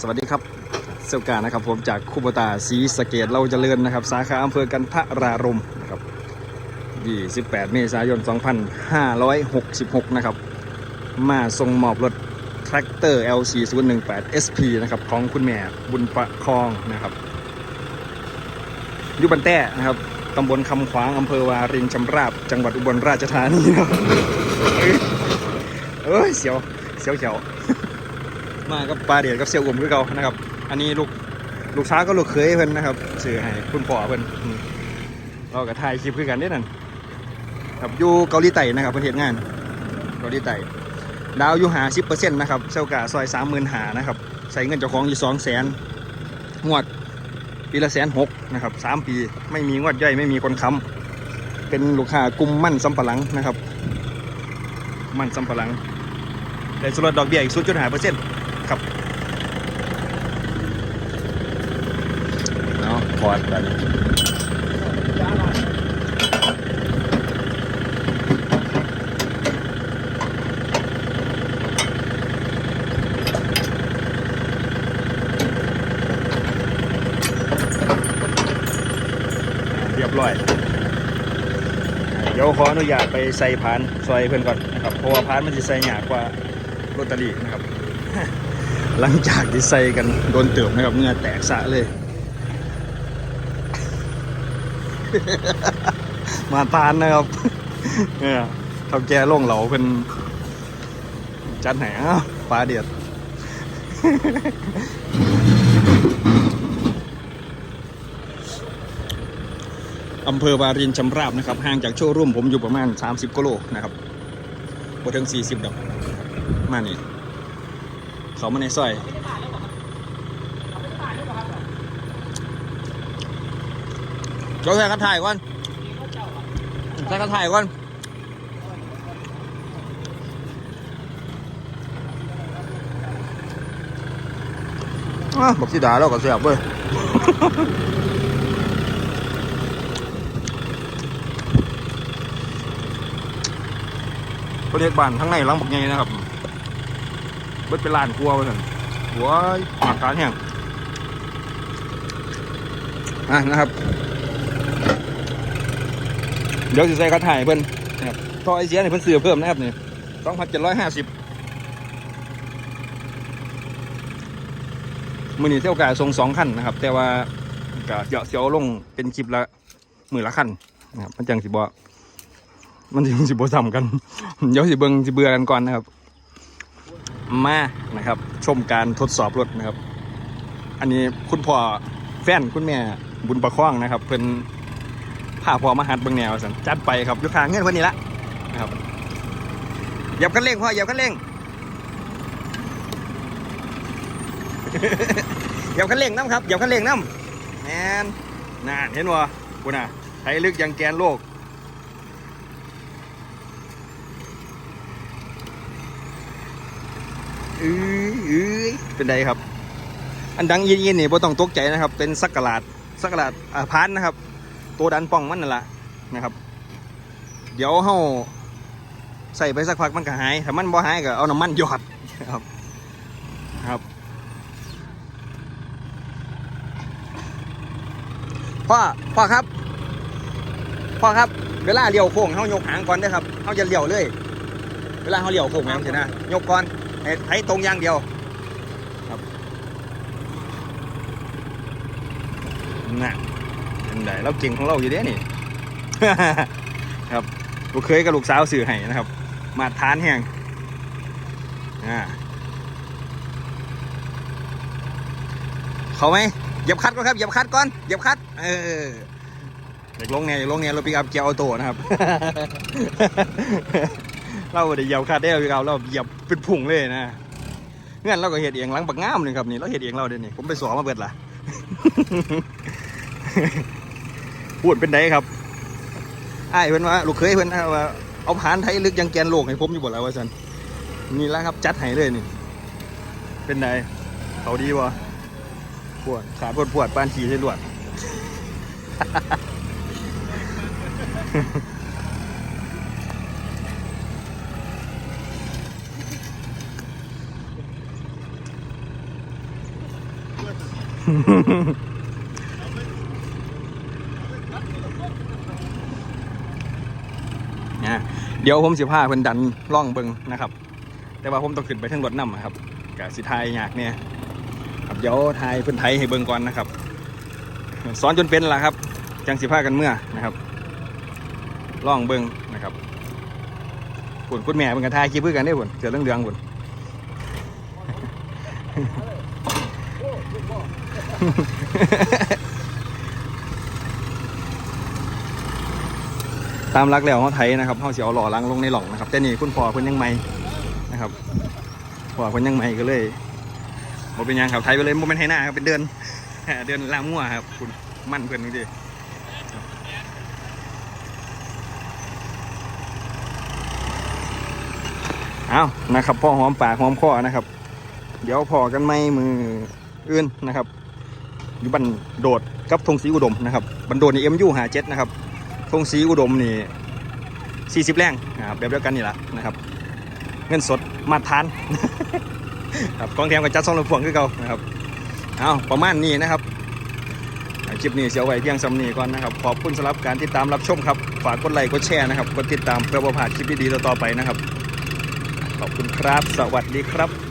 สวัสดีครับเซลกานะครับผมจากคูบตาสีสะเกตเราเจริญนะครับ สาขาอำเภอกันทรารมนะครับ28 เมษายน 2566 นะครับ มาส่งมอบรถแทรกเตอร์ LC 018 SP นะครับ ของคุณแม่บุญประคองนะครับยุบันแต้นะครับตำบลคำขวางอำเภอวารินชำราบ จังหวัดอุบลราชธานีนะครับเอ้ยเอ้ยเสียวเสียวเขียว มากับปลาเดียดกับเสี่ยวอุ่มคือเก่านะครับ อันนี้ลูกลูกช้าก็ลูกเคยเพิ่นนะครับสื่อให้คุณพ่อเพิ่นอืมเราก็ถ่ายคลิปคือกันได้นั่นครับอยู่เกาหลีใต้นะครับเพิ่นเฮ็ดงานเกาหลีใต้ดาวอยู่หาสิบเปอร์เซ็นต์นะครับเซลกาซอยสามหมื่นหานะครับใส่เงินเจ้าของอยู่สองแสนงวดปีละแสนหกนะครับสามปีไม่มีงวดย่อยไม่มีคนค้ำเป็นลูกค้ากลุ่มมั่นสำปะหลังนะครับ มั่นสำปะหลังได้ส่วนลดดอกเบี้ยอีกศูนย์จุดห้าเปอร์เซ็นต์ ครับเนาะพอดแบบนี้เรียบร้อย เดี๋ยวขออนุญาตไปใส่พานซอยเพื่อนก่อนนะครับ เพราะว่าพานมันจะใส่ยากกว่าโรตารี่นะครับ หลังจากที่ใส่กันโดนเติบนะครับเหงื่อแตกสะเลย มาทานนะครับเนี่ยท่าแก่ล่งเหลาเป็นจัดไหนอ้าวปลาเดียดอำเภอวารินชำราบนะครับ ห่างจากโชว์รูมผมอยู่ประมาณ 30กิโลนะครับบ่ถึง 40ดอกมานี่ เขามาในซอยเจ้าใส่กระถ่ายก่อนใส่กระถ่ายก่อนบอกที่ด่าเราก็เสียบเว้ยเขาเรียกบ้านทั้งในหลังบักใหญ่นะครับ เบิดเป็นลานครัวไปสั่นหัวหมากการแห้งอะนะครับ เดี๋ยวจะใส่กระถ่ายเพิ่นนะครับท่อไอเสียเนี่เพิ่นเสือเพิ่มนะครับนี่สองพันเจ็ดร้อยห้าสิบมือนี้เที่ยวกาทรงสองขั้นนะครับ แต่ว่าก็เดี๋ยวเสียวลงเป็นคลิปละมือละขั้นนะครับมันจังสิบ่มันสิสิบ่ซ้ำกัน เดี๋ยวสิเบิ่งสิเบื่อกันก่อนนะครับ มานะครับ ชมการทดสอบรถนะครับ อันนี้คุณพ่อแฟนคุณแม่บุญประคองนะครับ เพิ่นพาพ่อมาหัดเบิ่งแนวสันจัดไปครับอยู่ข้างเงื่อนเพิ่นนี่ละนะครับเหยียบคันเร่งพ่อเหยียบคันเร่งเหยียบคันเร่งน้ำครับเหยียบคันเร่งน้ำแมนน่าเห็นบ่คุณน่ะไทยลึกยังแกนโลก เอ้ยเอ้ยเป็นไดครับ อันดังยินยินนี่บ่ต้องตกใจนะครับ เป็นสักกะลาดสักกะลาดอ่าพานนะครับ ตัวดันป่องมันนั่นแหละนะครับ เดี๋ยวเฮาใส่ไปสักพักมันก็หายถ้ามันบ่หายก็เอาน้ำมันหยอดครับครับพ่อพ่อครับพ่อครับเวลาเลี้ยวโค้งเฮายกหางก่อนเด้ครับเฮาจะเลี้ยวเลย เวลาเฮาเลี้ยวโค้งแม่นสินะยกก่อน ให้ตรงอย่างเดียวครับน่ะเป็นไดเราเก่งของเราอยู่เด้นี่ ครับลูกเคยกับลูกสาวสื่อให้นะครับ มาทานแห้งอ่าเขาไหมเหยียบคัดก่อนครับเหยียบคัดก่อนเหยียบคัด เอออยากลงเนี่ยอยากลงเนี่ยเราปิกอัพเกียร์ออโต้นะครับ เราได้เหยียบคาดได้เราเราเหยียบเป็นผุ่งเลยนะเงื่อนเราก็เห็ดเองหลังปักง่ามเลยครับนี่เราเห็ดเองเราเดี๋ยวนี้ผมไปสอนมาเบิดละพูดเป็นไดครับไอ้เพิ่นว่าลูกเคยเพิ่นว่าเอาผานไทยลึกยังแกนโลกให้ผมอยู่บ่แล้วว่าซั่นนี่แหละครับจัดให้เลยนี่ เป็นไดเขาดีบ่ปวดขาปวดปวดปานขี่ใช่ลวด นะเดี๋ยวผมสิพาเพิ่นดันล่องเบิงนะครับ แต่ว่าผมต้องขึ้นไปทั้งรถน้ำครับกะสิทายยากเนี่ยครับเดี๋ยวทายเพิ่นไทยให้เบิงก่อนนะครับสอนจนเป็นละครับ จังสิพากันเมื่อนะครับล่องเบิงนะครับคุณคุณแม่เป็นกันทายคิดเพื่อกันได้ผลเกิดเรื่องเรืองผล ตามรักแล้วเขาไทยนะครับเขาเสียเอาหล่อลังลงในหล่องนะครับ แต่นี่คุณพ่อเพิ่นยังไม่นะครับพ่อเพิ่นยังไม่ก็เลยบ่เป็นยังครับไทยไปเลยโมเมนไทยหน้าครับเป็นเดือนเดือนลามงัวครับคุณมั่นเพิ่นดูดิเอานะครับพ่อหอมปากหอมคอนะครับ เดี๋ยวพอกันไม่มือ อื่นนะครับ อยู่บันโดดกับธงศรีอุดมนะครับบันโดดนี่เอ็มยูหาเจ็ดนะครับธงศรีอุดมนี่ 40 แรงนะครับแบบเดียวกันนี่แหละนะครับ เงินสดมาทานครับกองแถมกับจัดซองลำพวงคือเก่านะครับเอาประมาณนี้นะครับคลิปนี้เสียไว้เพียงสำนีก่อนนะครับ ขอบคุณสำหรับการติดตามรับชมครับ ฝากกดไลค์กดแชร์นะครับกดติดตามเพื่อประพาดคลิปดีๆต่อๆไปนะครับ ขอบคุณครับ สวัสดีครับ